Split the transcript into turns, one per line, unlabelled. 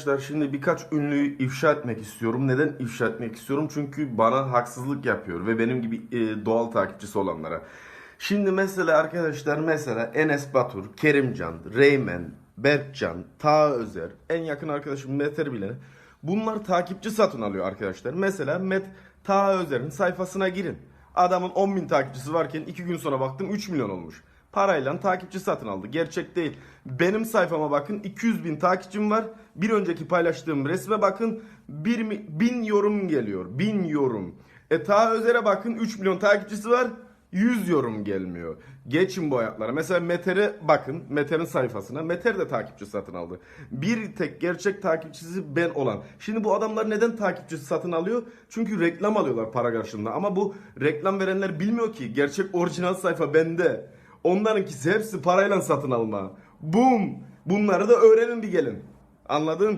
Arkadaşlar şimdi birkaç ünlüyü ifşa etmek istiyorum. Neden ifşa etmek istiyorum? Çünkü bana haksızlık yapıyor ve benim gibi e, doğal takipçisi olanlara. Şimdi mesela arkadaşlar mesela Enes Batur, Kerimcan, Reymen, Berkcan, Taha Özer, en yakın arkadaşım Meter bile bunlar takipçi satın alıyor arkadaşlar. Mesela Met Taha Özer'in sayfasına girin. Adamın 10 bin takipçisi varken 2 gün sonra baktım 3 milyon olmuş. Parayla takipçi satın aldı. Gerçek değil. Benim sayfama bakın 200 bin takipçim var. Bir önceki paylaştığım resme bakın 1 mi, 1000 yorum geliyor. 1000 yorum. E Taha Özer'e bakın 3 milyon takipçisi var. 100 yorum gelmiyor. Geçin bu ayaklara. Mesela Meter'e bakın. Meter'in sayfasına. Meter de takipçi satın aldı. Bir tek gerçek takipçisi ben olan. Şimdi bu adamlar neden takipçi satın alıyor? Çünkü reklam alıyorlar para karşılığında. Ama bu reklam verenler bilmiyor ki. Gerçek orijinal sayfa bende. Onlarınkisi hepsi parayla satın alma. Bum. Bunları da öğrenin bir gelin. Anladın?